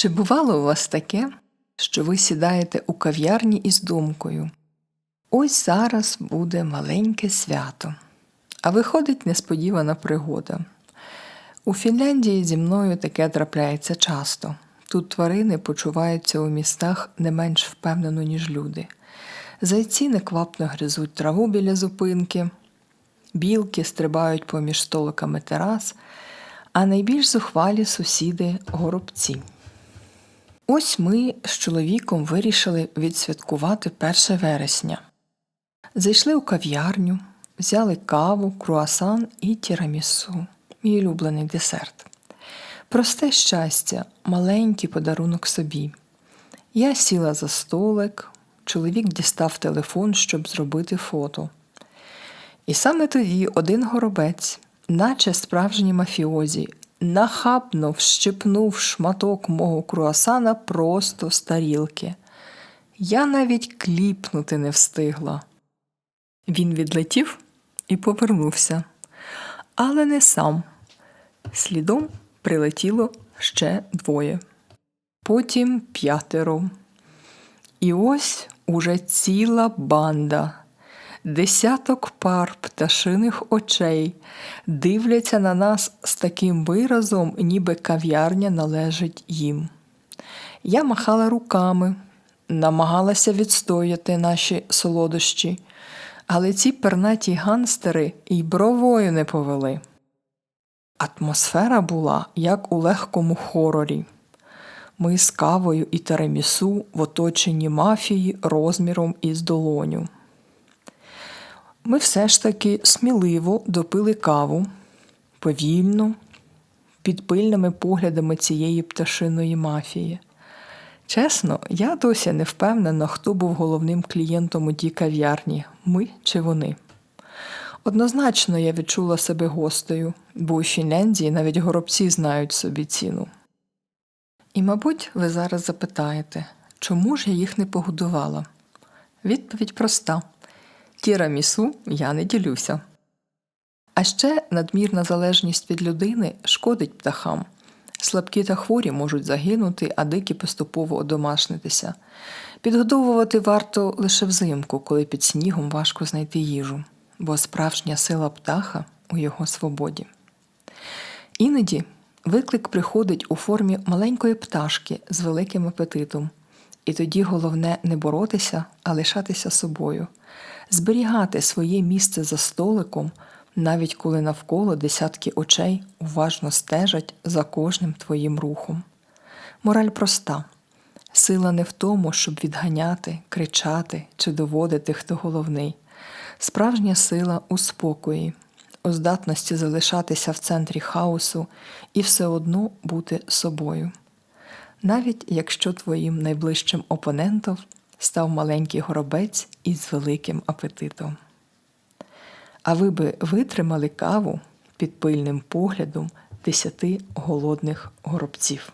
Чи бувало у вас таке, що ви сідаєте у кав'ярні із думкою? Ось зараз буде маленьке свято, а виходить несподівана пригода. У Фінляндії зі мною таке трапляється часто. Тут тварини почуваються у містах не менш впевнено, ніж люди. Зайці неквапно гризуть траву біля зупинки, білки стрибають поміж столиками терас, а найбільш зухвалі сусіди горобці. Ось ми з чоловіком вирішили відсвяткувати 1 вересня. Зайшли у кав'ярню, взяли каву, круасан і тірамісу, мій улюблений десерт. Просте щастя, маленький подарунок собі. Я сіла за столик, чоловік дістав телефон, щоб зробити фото. І саме тоді один горобець, наче справжній мафіозі, нахабно вщипнув шматок мого круасана просто з тарілки. Я навіть кліпнути не встигла. Він відлетів і повернувся, але не сам. Слідом прилетіло ще двоє, потім п'ятеро. І ось уже ціла банда. Десяток пар пташиних очей дивляться на нас з таким виразом, ніби кав'ярня належить їм. Я махала руками, намагалася відстояти наші солодощі, але ці пернаті ганстери й бровою не повели. Атмосфера була, як у легкому хорорі. Ми з кавою і теремісу в оточенні мафії розміром із долоню. Ми все ж таки сміливо допили каву повільно, під пильними поглядами цієї пташиної мафії. Чесно, я досі не впевнена, хто був головним клієнтом у тій кав'ярні ми чи вони. Однозначно я відчула себе гостею, бо у Фінляндії навіть горобці знають собі ціну. І, мабуть, ви зараз запитаєте, чому ж я їх не погодувала? Відповідь проста: тірамісу я не ділюся. А ще надмірна залежність від людини шкодить птахам. Слабкі та хворі можуть загинути, а дикі поступово одомашнитися. Підгодовувати варто лише взимку, коли під снігом важко знайти їжу, бо справжня сила птаха у його свободі. Іноді виклик приходить у формі маленької пташки з великим апетитом, і тоді головне не боротися, а лишатися собою, зберігати своє місце за столиком навіть коли навколо десятки очей уважно стежать за кожним твоїм рухом. Мораль проста сила не в тому, щоб відганяти, кричати чи доводити, хто головний. Справжня сила у спокої, у здатності залишатися в центрі хаосу і все одно бути собою. Навіть якщо твоїм найближчим опонентом став маленький горобець із великим апетитом. А ви би витримали каву під пильним поглядом десяти голодних горобців.